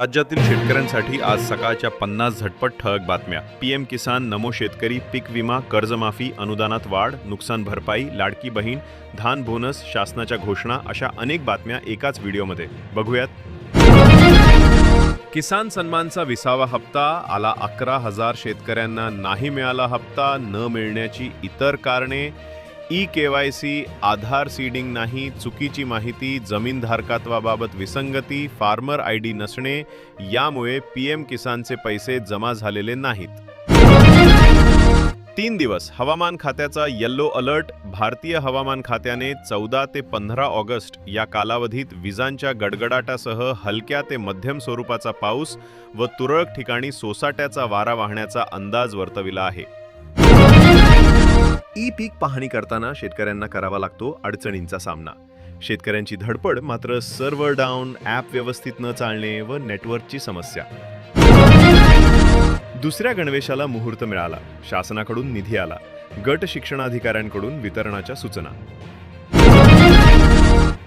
राज्यातील शेतकऱ्यांसाठी आज सकाळच्या पन्नास झटपट ठळक बातम्या. पीएम किसान नमो शेतकरी पीक विमा कर्जमाफी अनुदानात वाढ नुकसान भरपाई लाडकी बहीण धान बोनस शासनाच्या घोषणा अशा अनेक बातम्या एकाच व्हिडिओमध्ये. बघूयात. किसान सन्मानचा विसावा हप्ता आला अकरा हजार शेतकऱ्यांना नाही मिळाला हप्ता न मिळण्याची इतर कारणे E K Y C Aadhaar seeding नाही चुकीची माहिती जमीन धारकत्वाबाबत विसंगती फार्मर आय डी नसणे यामुळे पी एम किसानचे पैसे जमा झालेले नाहीत. तीन दिवस हवामान खात्याचा येल्लो अलर्ट भारतीय हवामान खात्याने चौदा ते पंधरा ऑगस्ट या कालावधीत विजांच्या गडगडाटासह हलक्या ते मध्यम स्वरूपाचा पाऊस व तुरळक ठिकाणी सोसाट्याचा वारा वाहण्याचा अंदाज वर्तविला आहे. ई पीक पाहणी करताना शेतकऱ्यांना करावा लागतो अडचणींचा सामना. शेतकऱ्यांची धडपड मात्र सर्व्हर डाऊन ॲप व्यवस्थित न चालणे व नेटवर्कची समस्या. दुसऱ्या गणवेशाला मुहूर्त मिळाला. शासनाकडून निधी आला. गट शिक्षणाधिकाऱ्यांकडून वितरणाच्या सूचना.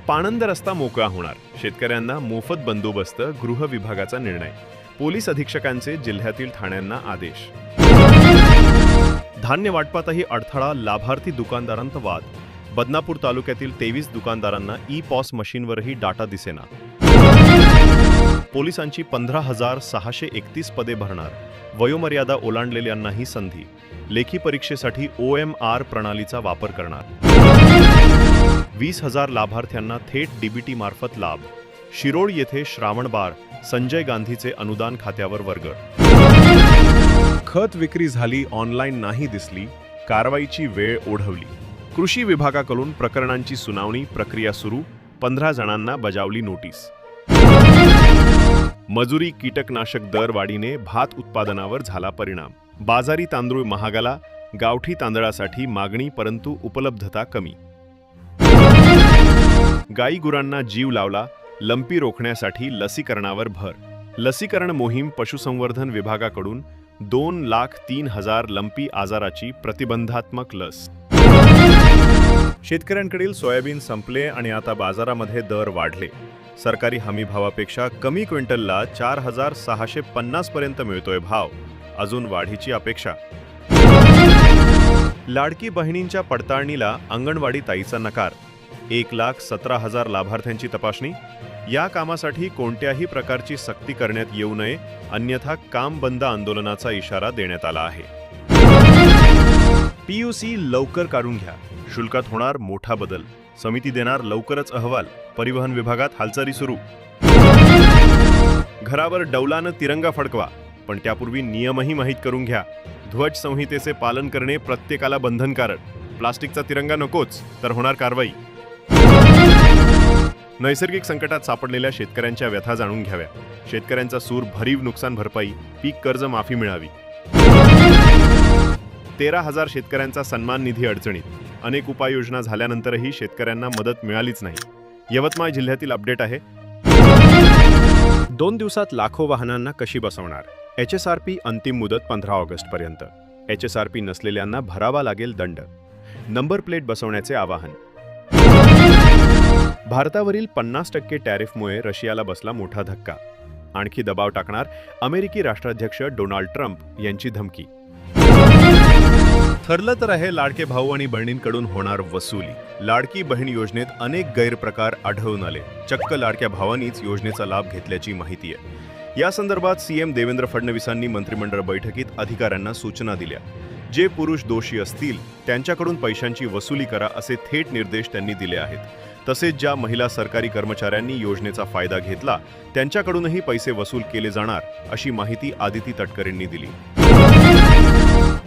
पाणंद रस्ता मोकळा होणार. शेतकऱ्यांना मोफत बंदोबस्त गृह विभागाचा निर्णय. पोलीस अधीक्षकांचे जिल्ह्यातील ठाण्यांना आदेश. धान्य वाटपातही अडथळा लाभार्थी दुकानदारांत वाद. बदनापूर तालुक्यातील तेवीस दुकानदारांना ई पॉस मशीनवरही डाटा दिसेना. पोलिसांची पंधरा हजार सहाशे एकतीस पदे भरणार. वयोमर्यादा ओलांडलेल्यांनाही संधी. लेखी परीक्षेसाठी ओ एम आर प्रणालीचा वापर करणार. वीस हजार लाभार्थ्यांना थेट डीबीटी मार्फत लाभ. शिरोळ येथे श्रावणबार संजय गांधीचे अनुदान खात्यावर वर्ग. खत विक्री झाली ऑनलाईन नाही दिसली कारवाईची वेळ ओढवली. कृषी विभागाकडून प्रकरणांची सुनावणी प्रक्रिया सुरू पंधरा जणांना बजावली नोटीस. मजुरी कीटकनाशक दर वाढीने भात उत्पादनावर झाला परिणाम. बाजारी तांदूळ महागाला गावठी तांदळासाठी मागणी परंतु उपलब्धता कमी. गाई गुरांना जीव लावला लंपी रोखण्यासाठी लसीकरणावर भर. लसीकरण मोहीम पशुसंवर्धन विभागाकडून दोन लाख तीन हजार लंपी आजाराची प्रतिबंधात्मक लस. शेतकऱ्यांकडील सोयाबीन संपले आणि आता बाजारामध्ये दर वाढले. सरकारी हमी भावापेक्षा कमी क्विंटलला चार हजार सहाशे पन्नास पर्यंत मिळतोय भाव. अजून वाढीची अपेक्षा. लाडकी बहिणींच्या पडताळणीला अंगणवाडी ताईचा नकार. एक लाख सतरा हजार लाभार्थ्यांची तपासणी. या कामासाठी कोणत्याही प्रकारची सक्ती करण्यात येऊ नये अन्यथा काम बंद आंदोलनाचा इशारा देण्यात आला आहे. पीयूसी लवकर काढून घ्या. शुल्कात होणार मोठा बदल. समिती देणार लवकरच अहवाल. परिवहन विभागात हालचाली सुरू. घरावर डौलानं तिरंगा फडकवा पण त्यापूर्वी नियमही माहीत करून घ्या. ध्वज संहितेचे पालन करणे प्रत्येकाला बंधनकारक. प्लास्टिकचा तिरंगा नकोच तर होणार कारवाई. नैसर्गिक संकटात सापडलेल्या शेतकऱ्यांच्या व्यथा जाणून घ्याव्या. शेतकऱ्यांचा सूर भरीव नुकसान भरपाई पीक कर्ज माफी मिळावी. तेरा हजार शेतकऱ्यांचा सन्मान निधी अडचणीत. अनेक उपाययोजना झाल्यानंतरही शेतकऱ्यांना मदत मिळालीच नाही. यवतमाळ जिल्ह्यातील अपडेट आहे. दोन दिवसात लाखो वाहनांना कशी बसवणार? एच एस आर पी अंतिम मुदत पंधरा ऑगस्टपर्यंत एच एस आर पी नसलेल्यांना भरावा लागेल दंड. नंबर प्लेट बसवण्याचे आवाहन. भारतावरील पन्नास टक्के टॅरिफमुळे रशियाला बसला मोठा धक्का. आणखी दबाव टाकणार अमेरिकी राष्ट्राध्यक्ष डोनाल्ड ट्रम्प यांची धमकी. ठरलं तर आहे लाडके भाऊ आणि बहिणींकडून होणार वसुली. लाडकी बहीण योजनेत अनेक गैरप्रकार आढळून आले. चक्क लाडक्या भावांनीच योजनेचा लाभ घेतल्याची माहिती आहे. या संदर्भात सीएम देवेंद्र फडणवीसांनी मंत्रिमंडळ बैठकीत अधिकाऱ्यांना सूचना दिल्या. जे पुरुष दोषी असतील त्यांच्याकडून पैशांची वसुली करा असे थेट निर्देश त्यांनी दिले आहेत. तसेच ज्या महिला सरकारी कर्मचाऱ्यांनी योजनेचा फायदा घेतला त्यांच्याकडूनही पैसे वसूल केले जाणार अशी माहिती आदिती तटकरेंनी दिली.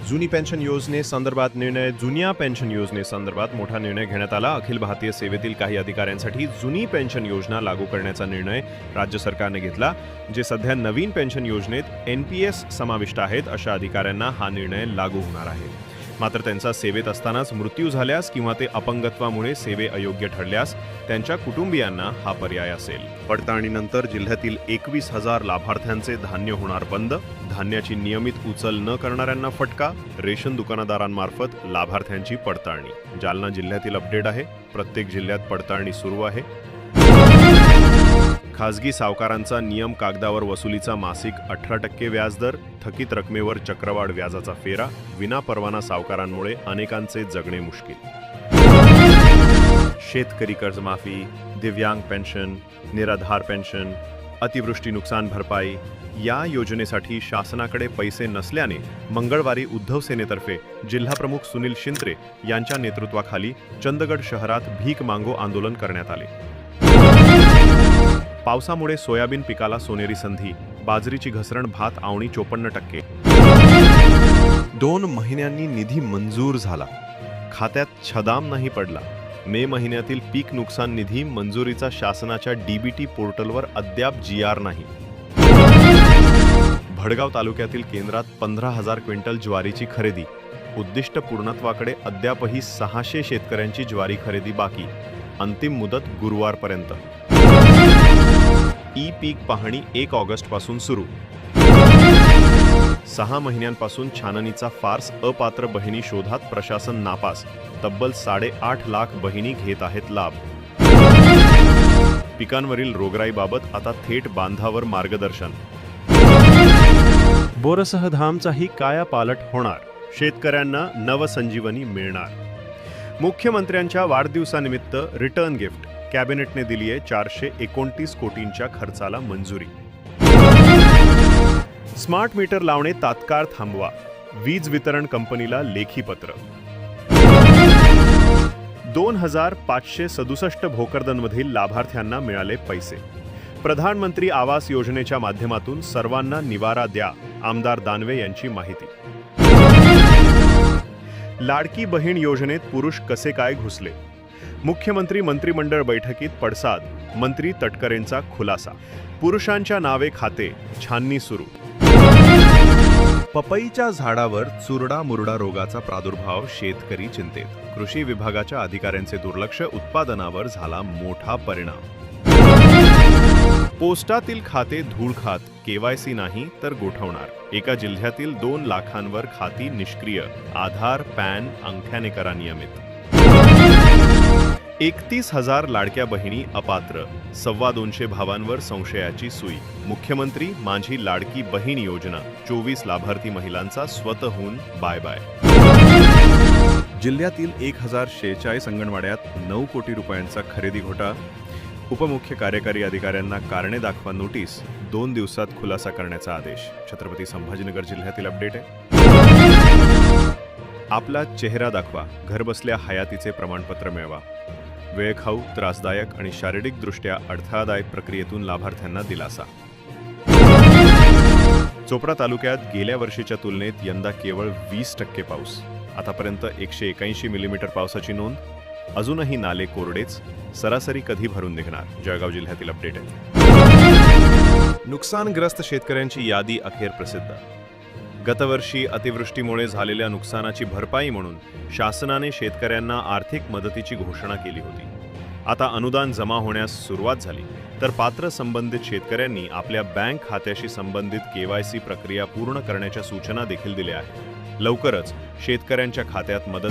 जुनी पेन्शन योजनेसंदर्भात निर्णय जुन्या पेन्शन योजनेसंदर्भात मोठा निर्णय घेण्यात आला. अखिल भारतीय सेवेतील काही अधिकाऱ्यांसाठी जुनी पेन्शन योजना लागू करण्याचा निर्णय राज्य सरकारने घेतला जे सध्या नवीन पेन्शन योजनेत एन पी एस समाविष्ट आहेत अशा अधिकाऱ्यांना हा निर्णय लागू होणार आहे. मात्र त्यांचा सेवेत असतानाच मृत्यू झाल्यास किंवा ते अपंगत्वामुळे सेवे अयोग्य ठरल्यास त्यांच्या कुटुंबियांना हा पर्याय असेल. पडताळणीनंतर जिल्ह्यातील एकवीस हजार लाभार्थ्यांचे धान्य होणार बंद. धान्याची नियमित उचल न करणाऱ्यांना फटका. रेशन दुकानदारांमार्फत लाभार्थ्यांची पडताळणी. जालना जिल्ह्यातील अपडेट आहे. प्रत्येक जिल्ह्यात पडताळणी सुरू आहे. खासगी सावकारांचा नियम कागदावर वसुलीचा मासिक अठरा टक्के व्याजदर थकीत रकमेवर चक्रवाढ व्याजाचा फेरा विना परवाना सावकारांमुळे अनेकांचे जगणे मुश्किल. शेतकरी कर्जमाफी दिव्यांग पेन्शन निराधार पेन्शन अतिवृष्टी नुकसान भरपाई या योजनेसाठी शासनाकडे पैसे नसल्याने मंगळवारी उद्धव सेनेतर्फे जिल्हाप्रमुख सुनील शिंत्रे यांच्या नेतृत्वाखाली चंदगड शहरात भीक मांगो आंदोलन करण्यात आले. पावसामुळे सोयाबीन पिकाला सोनेरी संधी बाजरीची घसरण भात आवणी चोपन्न टक्के. दोन महिन्यांनी निधी मंजूर झाला. खात्यात छदाम नाही पडला. मे महिन्यातील पीक नुकसान निधी मंजुरीचा शासनाच्या डीबीटी पोर्टलवर अद्याप जी आर नाही. भडगाव तालुक्यातील केंद्रात पंधरा हजार क्विंटल ज्वारीची खरेदी. उद्दिष्ट पूर्णत्वाकडे अद्यापही सहाशे शेतकऱ्यांची ज्वारी खरेदी बाकी. अंतिम मुदत गुरुवारपर्यंत. ई पीक पाहणी एक ऑगस्टपासून सुरू. सहा महिन्यांपासून छाननीचा फार्स अपात्र बहिणी शोधात प्रशासन नापास. तब्बल साडेआठ लाख बहिणी घेत आहेत लाभ. पिकांवरील रोगराईबाबत आता थेट बांधावर मार्गदर्शन. बोरसह धामचाही कायापालट होणार. शेतकऱ्यांना नवसंजीवनी मिळणार. मुख्यमंत्र्यांच्या वाढदिवसानिमित्त रिटर्न गिफ्ट. कॅबिनेटने दिली आहे चारशे एकोणतीस कोटींच्या खर्चाला मंजुरी. स्मार्ट मीटर लावणे तात्काळ थांबवा. वीज वितरण कंपनीला लेखी पत्र. दोन हजार पाचशे सदुसष्ट भोकरदनमधील लाभार्थ्यांना मिळाले पैसे. प्रधानमंत्री आवास योजनेच्या माध्यमातून सर्वांना निवारा द्या आमदार दानवे यांची माहिती. लाडकी बहीण योजनेत पुरुष कसे काय घुसले? मुख्यमंत्री मंत्रिमंडळ बैठकीत पडसाद मंत्री तटकरेंचा खुलासा पुरुषांच्या नावे खाते छाननी सुरू. पपईच्या झाडावर चुरडा मुरडा रोगाचा प्रादुर्भाव शेतकरी चिंतेत. कृषी विभागाच्या अधिकाऱ्यांचे दुर्लक्ष उत्पादनावर झाला मोठा परिणाम. पोस्टातील खाते धूळ खात केवायसी नाही तर गोठवणार. एका जिल्ह्यातील दोन लाखांवर खाती निष्क्रिय आधार पॅन अंगठ्याने करा नियमित. एकतीस हजार लाडक्या बहिणी अपात्र. सव्वा दोनशे भावांवर संशयाची सुई. मुख्यमंत्री माझी लाडकी बहीण योजना. चोवीस लाभार्थी महिलांचा स्वतःहून बाय बाय. जिल्ह्यातील एक हजार शेहेचाळीस अंगणवाड्यात नऊ कोटी रुपयांचा खरेदी घोटाळा. उपमुख्य कार्यकारी अधिकाऱ्यांना कारणे दाखवा नोटीस. दोन दिवसात खुलासा करण्याचा आदेश. छत्रपती संभाजीनगर जिल्ह्यातील अपडेट आहे. आपला चेहरा दाखवा. घरबसल्या हयातीचे प्रमाणपत्र मिळवा. वेळखाऊ त्रासदायक आणि शारीरिकदृष्ट्या अडथळादायक प्रक्रियेतून लाभार्थ्यांना दिलासा. चोपडा तालुक्यात गेल्या वर्षीच्या तुलनेत यंदा केवळ वीस टक्के पाऊस. आतापर्यंत एकशे एकाऐंशी मिलीमीटर पावसाची नोंद. अजूनही नाले कोरडेच. सरासरी कधी भरून निघणार? जळगाव जिल्ह्यातील अपडेट. आहे नुकसानग्रस्त शेतकऱ्यांची यादी अखेर प्रसिद्ध. गतवर्षी अतिवृष्टीमुळे झालेल्या नुकसानाची भरपाई म्हणून शासनाने शेतकऱ्यांना आर्थिक मदतीची घोषणा केली होती. आता अनुदान जमा होण्यास सुरुवात झाली. तर पात्र संबंधित शेतकऱ्यांनी आपल्या बँक खात्याशी संबंधित केवायसी प्रक्रिया पूर्ण करण्याच्या सूचना देखील दिल्या आहेत. लवकरच शेतकऱ्यांच्या खात्यात मदत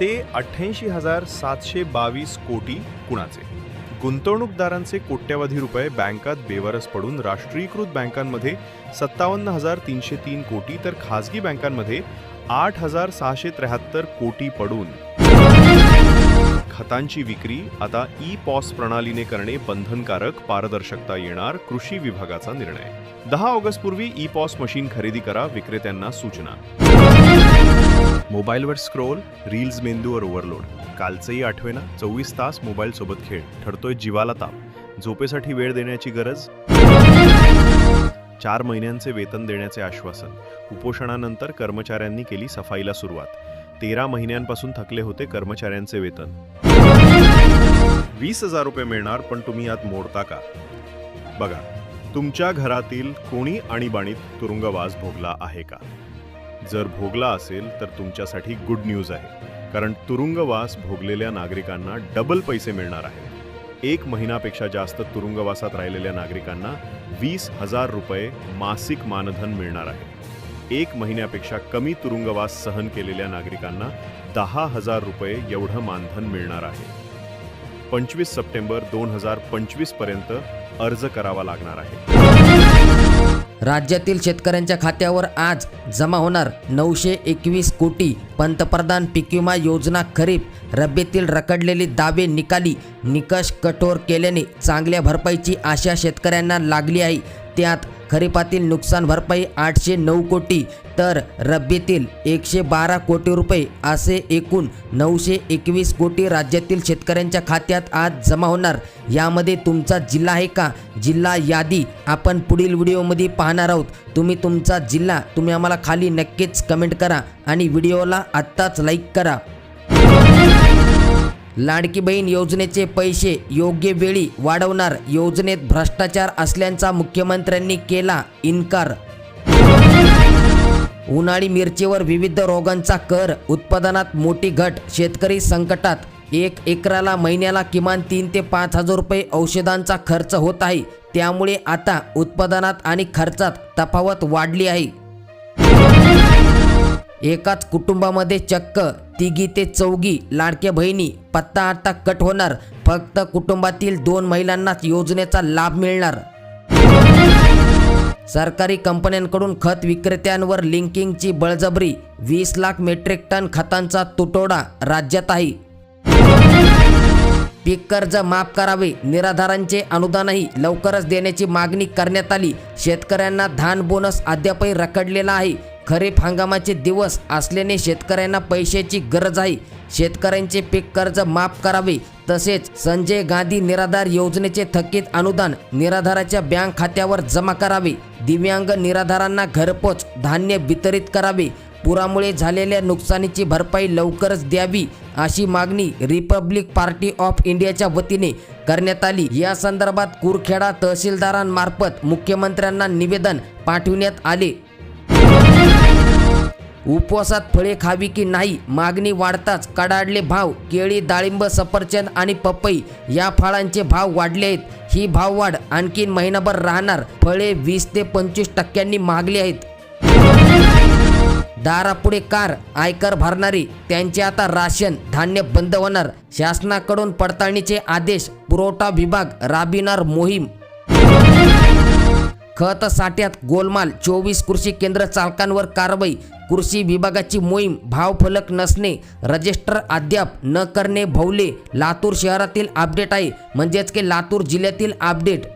ते अठ्ठ्याऐंशी हजार सातशे बावीस कोटी कुणाचे? गुंतवणूकदारांचे कोट्यवधी रुपये बँकात बेवारस पडून राष्ट्रीयकृत बँकांमध्ये सत्तावन्न हजार तीनशे तीन कोटी तर खासगी बँकांमध्ये आठ हजार सहाशे त्र्याहत्तर कोटी पडून. खतांची विक्री आता ई पॉस प्रणालीने करणे बंधनकारक पारदर्शकता येणार कृषी विभागाचा निर्णय. दहा ऑगस्टपूर्वी ई पॉस मशीन खरेदी करा विक्रेत्यांना सूचना. मोबाईलवर स्क्रोल रील्स मेंदूवर ओव्हरलोड. कालचंही आठवेना चोवीस तास मोबाईल सोबत खेळ ठरतोय जीवाला ताप. झोपेसाठी वेळ देण्याची गरज? चार महिन्यांचे वेतन देण्याचे आश्वासन. उपोषणानंतर कर्मचाऱ्यांनी केली सफाईला सुरुवात. तेरा महिन्यांपासून थकले होते कर्मचाऱ्यांचे वेतन. वीस हजार रुपये मिळणार पण तुम्ही यात मोडता का? बघा तुमच्या घरातील कोणी आणीबाणीत तुरुंगवास भोगला आहे का? जर भोगला असेल तर तुमच्यासाठी गुड न्यूज आहे. कारण तुरुंगवास भोगलेल्या नागरिकांना डबल पैसे मिळणार आहेत. एक महिनापेक्षा जास्त तुरुंगवासात राहिलेल्या नागरिकांना वीस हजार रुपये मासिक मानधन मिळणार आहे. एक महिन्यापेक्षा कमी तुरुंगवास सहन केलेल्या नागरिकांना दहा हजार रुपये एवढं मानधन मिळणार आहे. पंचवीस सप्टेंबर दोन हजार पंचवीसपर्यंत अर्ज करावा लागणार आहे. राज्यातील शेतकऱ्यांच्या खात्यावर आज जमा होणार नऊशे एकवीस कोटी पंतप्रधान पीक विमा योजना खरीप रब्बीतील रखडलेले दावे निकाली निकष कठोर केल्याने चांगल्या भरपाईची आशा शेतकऱ्यांना लागली आहे. त्यात खरीपातील नुकसान भरपाई आठशे नऊ कोटी तर रब्बीतील एकशे बारा कोटी रुपये असे एकूण नऊशे एकवीस कोटी राज्यातील शेतकऱ्यांच्या खात्यात आज जमा होणार. यामध्ये तुमचा जिल्हा आहे का? जिल्हा यादी आपण पुढील व्हिडिओमध्ये पाहणार आहोत. तुम्ही तुमचा जिल्हा तुम्ही आम्हाला खाली नक्कीच कमेंट करा आणि व्हिडिओला आत्ताच लाईक करा. लाडकी बहीण योजनेचे पैसे योग्य वेळी वाढवणार योजनेत भ्रष्टाचार असल्याचा मुख्यमंत्र्यांनी केला इन्कार. उन्हाळी मिरचीवर विविध रोगांचा कर उत्पादनात मोठी घट शेतकरी संकटात. एक एकराला महिन्याला किमान तीन ते पाच हजार रुपये औषधांचा खर्च होत आहे. त्यामुळे आता उत्पादनात आणि खर्चात तफावत वाढली आहे. एकाच कुटुंबामध्ये चक्क तिघी ते चौघी लाडक्या बहिणी पत्ता आता कट होणार. फक्त कुटुंबातील दोन महिलांनाच योजनेचा लाभ मिळणार. सरकारी कंपन्यांकडून खत विक्रेत्यांवर लिंकिंगची बळजबरी वीस लाख मेट्रिक टन खतांचा तुटवडा राज्यात आहे पीक कर्ज माफ करावे निराधारांचे अनुदानही लवकरच देण्याची मागणी करण्यात आली. शेतकऱ्यांना धान बोनस अद्यापही रखडलेला आहे. खरीप हंगामाचे दिवस असल्याने शेतकऱ्यांना पैशाची गरज आहे. शेतकऱ्यांचे पीक कर्ज माफ करावे. तसेच संजय गांधी निराधार योजनेचे थकीत अनुदान निराधाराच्या बँक खात्यावर जमा करावे. दिव्यांग निराधारांना घरपोच धान्य वितरित करावे. पुरामुळे झालेल्या नुकसानीची भरपाई लवकरच द्यावी अशी मागणी रिपब्लिक पार्टी ऑफ इंडियाच्या वतीने करण्यात आली. या संदर्भात कुरखेडा तहसीलदारांमार्फत मुख्यमंत्र्यांना निवेदन पाठविण्यात आले. उपवासात फळे खावी की नाही मागणी वाढताच कडाडले भाव केळी डाळिंब सफरचंद आणि पपई या फळांचे भाव वाढले आहेत. ही भाववाढ आणखीन महिनाभर राहणार. फळे वीस ते पंचवीस टक्क्यांनी महागली आहेत. दारापुढे कार आयकर भरणारी त्यांचे आता राशन धान्य बंद होणार. शासनाकडून पडताळणीचे आदेश पुरवठा विभाग राबिणार मोहीम खत साठ्यात गोलमाल चोवीस कृषी केंद्र चालकांवर कारवाई कृषी विभागाची मोहीम भावफलक नसणे रजिस्टर अद्याप न करणे भवले लातूर शहरातील अपडेट आहे म्हणजेच की लातूर जिल्ह्यातील अपडेट.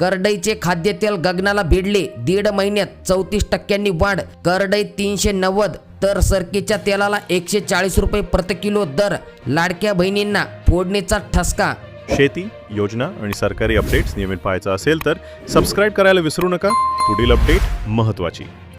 करडईचे खाद्यतेल गगनाला भिडले दीड महिन्यात चौतीस टक्क्यांनी वाढ करडई तीनशे नव्वद तर सरकीच्या तेलाला एकशे चाळीस रुपये प्रति किलो दर लाडक्या बहिणींना फोडणीचा ठसका शेती योजना आणि सरकारी अपडेट्स नियमित पाहायचा असेल तर सबस्क्राईब करायला विसरू नका. पुढील अपडेट महत्त्वाची